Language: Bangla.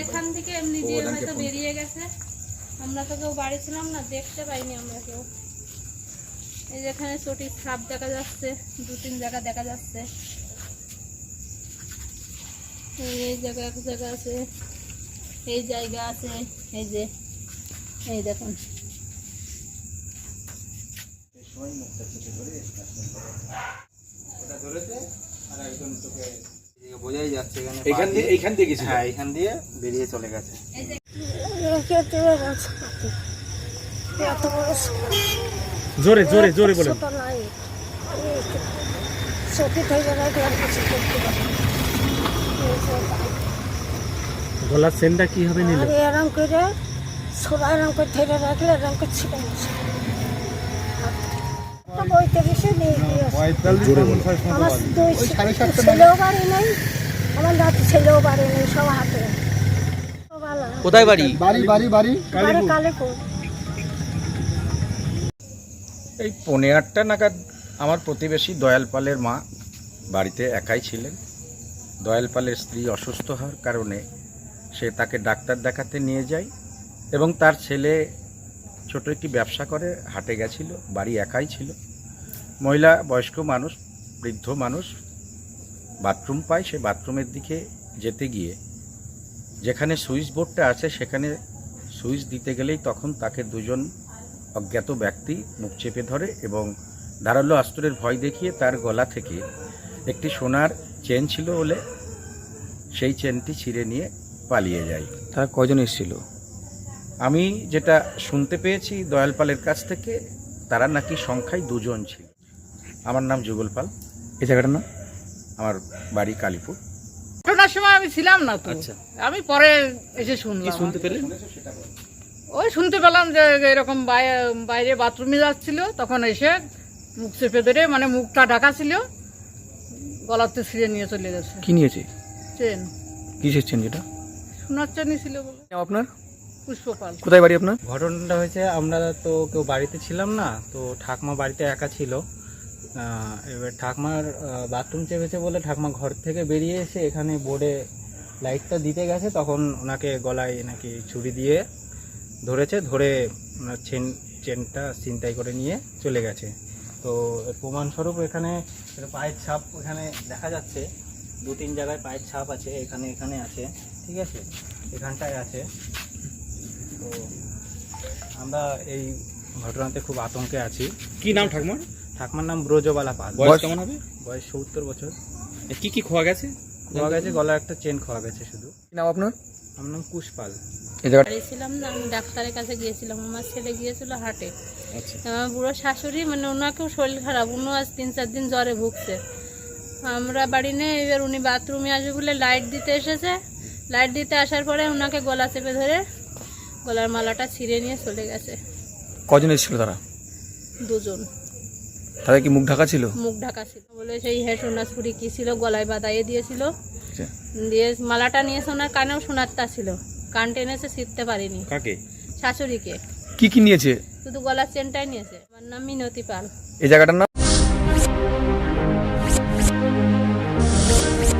এখান থেকে এমনি দিয়ে হয়তো বেরিয়ে গেছে। আমরা তো কেউ বাড়ি ছিলাম না দেখতে পাইনি আমরা কেউ। এই যে এখানে চটির ছাপ দেখা যাচ্ছে দু তিন জায়গা দেখা যাচ্ছে। এই জায়গা এক জায়গা আছে এই জায়গা আছে এই যে এই দেখুন। এদিকে বোঝাই যাচ্ছে এখানে এখান দিয়ে এইখান দিয়ে গেছিল? হ্যাঁ এখান দিয়ে বেরিয়ে চলে গেছে। জোরে জোরে জোরে থেকে কিছু গলার চেনটা কীভাবে নিল? আর এরম করে ছোলা এরম করে ধরে রাখলে এরম করে ছিঁড়ে আমার দুই ছেলেও বাড়ি নেই আমার নাতি ছেলেও বাড়ি নেই সব হাতে। কোথায় বাড়ি? বাড়ি বাড়ি বাড়ি। বাড়ি কালীপুর। এই পৌনে আটটা নাগাদ আমার প্রতিবেশী দয়াল পালের মা বাড়িতে একাই ছিলেন। দয়াল পালের স্ত্রী অসুস্থ হওয়ার কারণে সে তাকে ডাক্তার দেখাতে নিয়ে যায় এবং তার ছেলে ছোট একটি ব্যবসা করে হাটে গেছিল বাড়ি একাই ছিল। মহিলা বয়স্ক মানুষ বৃদ্ধ মানুষ বাথরুম পায় সে বাথরুমের দিকে যেতে গিয়ে যেখানে সুইচ বোর্ডটা আছে সেখানে সুইচ দিতে গেলেই তখন তাকে দুজন অজ্ঞাত ব্যক্তি মুখ চেপে ধরে এবং ধারালো অস্ত্রের ভয় দেখিয়ে তার গলা থেকে একটি সোনার চেন ছিল বলে সেই চেনটি ছিঁড়ে নিয়ে পালিয়ে যায়। তারা কজন এসেছিল? আমি যেটা শুনতে পেয়েছি দয়ালপালের কাছ থেকে তারা নাকি সংখ্যায় দুজন ছিল। আমার নাম যুগল পাল। এই জায়গাটার নাম? আমার বাড়ি কালীপুর। ঘটনার সময় আমি ছিলাম না তো। আচ্ছা। আমি পরে এসে কি শুনলাম শুনতে পেলেন ওই শুনতে পেলাম যে এরকম বাইরে বাথরুমে যাচ্ছিল তখন এসে মুখ চেপে ধরে মানে মুখটা ঢাকা ছিল গলাতে ছিঁড়ে নিয়ে চলে গেছে। কি নিয়েছে? চেন। কিসের চেন যেটা? সোনার চেনই ছিল বলে। আপনার? পুষ্পপাল। কোথায় বাড়ি আপনার? ঘটনাটা হয়েছে আমরা তো কেউ বাড়িতে ছিলাম না তো ঠাকমা বাড়িতে একা ছিল। এবার ঠাকমার বাথরুম চেপেছে বলে ঠাকমা ঘর থেকে বেরিয়ে এসে এখানে বোর্ডে লাইটটা দিতে গেছে, তখন ওনাকে গলায় নাকি ছুরি দিয়ে ধরেছে, ধরে ওনার চেন চেনটা চিন্তাই করে নিয়ে চলে গেছে। তো প্রমাণস্বরূপ এখানে পায়ের ছাপ এখানে দেখা যাচ্ছে, দু তিন জায়গায় পায়ের ছাপ আছে, এখানে এখানে আছে, ঠিক আছে? এখানটায় আছে। তো আমরা এই ঘটনাতে খুব আতঙ্কে আছি। কি নাম ঠাকুমার? ঠাকুমার নাম ব্রজবালা পাল। বয়স কেমন হবে? বয়স সত্তর বছর। কি কি খোয়া গেছে? খোয়া গেছে গলার একটা চেন খোয়া গেছে শুধু। কি নাম আপনার? আমার নাম কুশ পাল এই জায়গাটা বাড়ি ছিলাম না আমি ডাক্তারের কাছে গিয়েছিলাম। আমার ছেলে গিয়েছিল হাটে। আচ্ছা। আমার বুড়ো শাশুড়ি মানে ওনাকেও শরীর খারাপ। উনিও আজ তিন চার দিন জ্বরে ভুগছে। আমরা বাড়ি নেই এবার উনি বাথরুমে আসবে বলে লাইট দিতে এসেছে। লাইট দিতে আসার পরে ওনাকে গলা চেপে ধরে গলার মালাটা ছিঁড়ে নিয়ে চলে গেছে। কজন এসেছিল তারা? দুজন। তাদের কি মুখ ঢাকা ছিল? মুখ ঢাকা ছিল। বলে সেই হে সোনা ছুরি কি ছিল? গলায় বাঁধাইয়ে দিয়েছিল। আচ্ছা। দিয়ে মালাটা নিয়ে সোনার কানেও সোনারটা ছিল। কান টেনেছে শিখতে পারিনি। কাকে? শাশুড়িকে। কি কি নিয়েছে? শুধু গলার চেনটাই নিয়েছে। আমার নাম মিনতি পাল। এই জায়গাটার নাম?